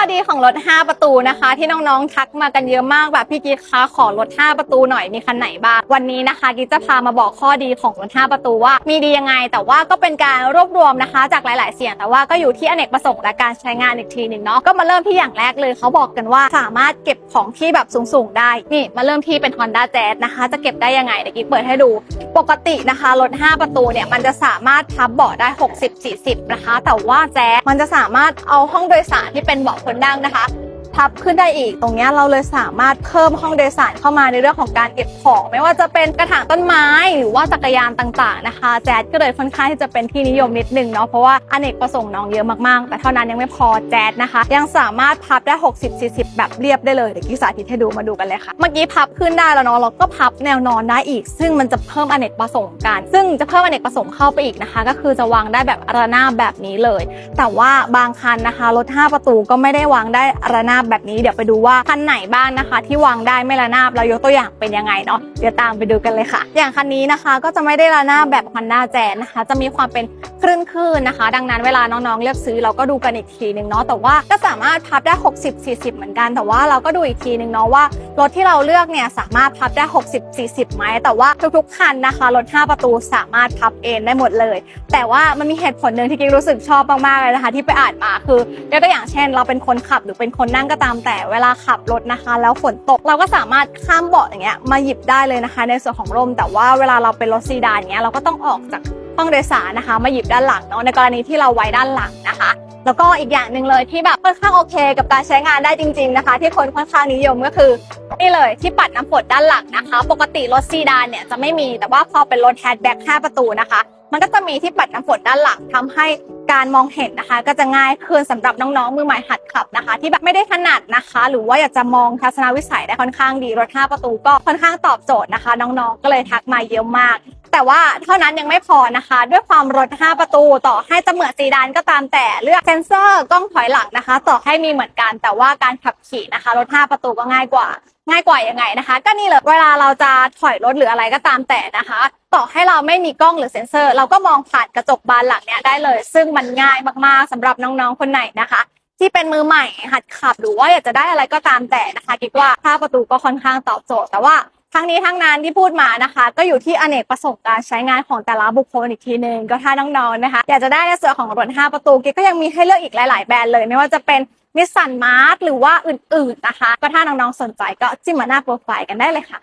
อดีของรถ 5 ประตูนะคะ ที่น้องๆทักมากันเยอะมากแบบพี่กิ๊กคะขอรถ 5 ประตูหน่อยมีคันไหนบ้างวันนี้นะคะกิ๊กจะพามาบอกข้อดีของรถ 5 ประตูว่า มีดียังไง แต่ว่าก็เป็นการรวบรวมนะคะ จากหลายๆ เสียงแต่ว่าก็อยู่ที่อเนกประสงค์และการใช้งานอีกทีหนึ่งเนาะก็มาเริ่มที่อย่างแรกเลยเขาบอกกันว่าสามารถเก็บของที่แบบสูงๆได้นี่มาเริ่มที่เป็น Honda Jazz นะคะ จะเก็บได้ยังไงเดี๋ยวกิ๊กเปิดให้ดู ปกตินะคะรถ 5 ประตูเนี่ยมันจะสามารถพับเบาะได้ 60-40นะคะแต่ว่าแจ๊มันจะสามารถเอาห้องโดยสารที่เป็นเบาะคนนั่งนะคะ พับขึ้นได้อีก ตรงเนี้ยเราเลยสามารถเพิ่มห้องโดยสารเข้ามาในเรื่องของการเก็บของ ไม่ว่าจะเป็นกระถางต้นไม้หรือว่าจักรยานต่างๆนะคะ แจ๊สก็เลยค่อนข้างที่จะเป็นที่นิยมนิดนึงเนาะเพราะว่าอเนกประสงค์น้องเยอะมากๆ แต่เท่านั้นยังไม่พอแจ๊สนะคะ ยังสามารถพับได้ 60-40 แบบเรียบได้เลยเดี๋ยวกิ๊กสาธิตให้ดูมาดูกันเลยค่ะเมื่อกี้พับขึ้นได้แล้วเนาะเราก็พับแนวนอนได้อีก ซึ่งมันจะเพิ่มอเนกประสงค์กัน ซึ่งจะเพิ่มอเนกประสงค์เข้าไปอีกนะคะ ก็คือจะวางได้แบบระนาบแบบนี้เลย แต่ว่าบางคันนะคะรถ5ประตูก็ไม่ได้วางได้ระนาบแบบนี้เดี๋ยวไปดูว่าคันไหนบ้างนะคะ ที่วางได้ไม่ระนาบเรายกตัวอย่างเป็นยังไงเนาะเดี๋ยวตามไปดูกันเลยค่ะ อย่างคันนี้นะคะก็จะไม่ได้ระนาบแบบ Honda Jazz นะคะ จะมีความเป็นคลื่นคลื่นนะคะ ดังนั้นเวลาน้องๆเลือกซื้อเราก็ดูกันอีกทีหนึ่งเนาะแต่ว่าก็สามารถพับได้ 60-40 เหมือนกัน แต่ว่าเราก็ดูอีกทีหนึ่งเนาะว่ารถที่เราเลือกเนี่ยสามารถพับได้ 60-40ไหมแต่ว่าทุกๆคันนะคะรถ 5 ประตูสามารถพับเองได้หมดเลย แต่ว่ามันมีเหตุผลหนึ่งที่กิ๊กรู้สึกชอบมากๆเลยนะคะ ที่ไปอ่านมาคือ ยกตัวอย่างเช่น เราเป็นคนขับหรือเป็นคนนั่งก็ตามแต่เวลาขับรถนะคะ แล้วฝนตกเราก็สามารถข้ามเบาะอย่างเงี้ยมาหยิบได้เลยนะคะ ในส่วนของร่ม แต่ว่าเวลาเราเป็นรถซีดานเงี้ยเราก็ต้องออกจากห้องโดยสารนะคะ มาหยิบด้านหลังเนาะในกรณีที่เราไว้ด้านหลังนะ แล้วก็อีกอย่างหนึ่งเลยที่แบบค่อนข้างโอเค กับการใช้งานได้จริง ๆนะคะ ที่คนค่อนข้างนิยมก็คือนี่เลยที่ปัดน้ำฝนด้านหลังนะคะ ปกติรถซีดานเนี่ยจะไม่มีแต่ว่าพอเป็นรถแฮชแบ็ก5ประตูนะคะ มันก็จะมีที่ปัดน้ำฝนด้านหลังทำให้การมองเห็นนะคะ ก็จะง่ายขึ้นสำหรับน้องๆมือใหม่หัดขับนะคะ ที่แบบไม่ได้ถนัดนะคะ หรือว่าอยากจะมองทัศนวิสัยได้ค่อนข้างดีรถ5ประตูก็ค่อนข้างตอบโจทย์นะคะ น้องๆ ก็เลยทักมาเยอะมาก แต่ว่าเท่านั้นยังไม่พอนะคะ ด้วยความรถ 5 ประตู ต่อให้จะเหมือนซีดานก็ตามแต่เลือกเซนเซอร์กล้องถอยหลังนะคะ ต่อให้มีเหมือนกัน แต่ว่าการขับขี่นะคะ รถ 5 ประตูก็ง่ายกว่า ง่ายกว่ายังไงนะคะ ก็นี่เลยเวลาเราจะถอยรถหรืออะไรก็ตามแต่นะคะ ต่อให้เราไม่มีกล้องหรือเซ็นเซอร์ เราก็มองผ่านกระจกบานหลังเนี้ยได้เลย ซึ่งมันง่ายมากๆสำหรับน้องๆคนไหนนะคะที่เป็นมือใหม่หัดขับหรือว่าอยากจะได้อะไรก็ตามแต่นะคะคิดว่าถ้าประตูก็ค่อนข้างตอบโจทย์แต่ว่า ทั้งนี้ทั้งนั้นที่พูดมานะคะ ก็อยู่ที่อเนกประสงค์การใช้งานของแต่ละบุคคลอีกทีหนึ่งก็ถ้าน้องๆนะคะอยากจะได้ในส่วนของรถ5 ประตูกิ๊กก็ยังมีให้เลือกอีกหลาย ๆ แบรนด์เลย ไม่ว่าจะเป็นนิสสันมาร์หรือว่าอื่นๆนะคะ ก็ถ้าน้องๆสนใจก็จิ้มมาหน้าโปรไฟล์กันได้เลยค่ะ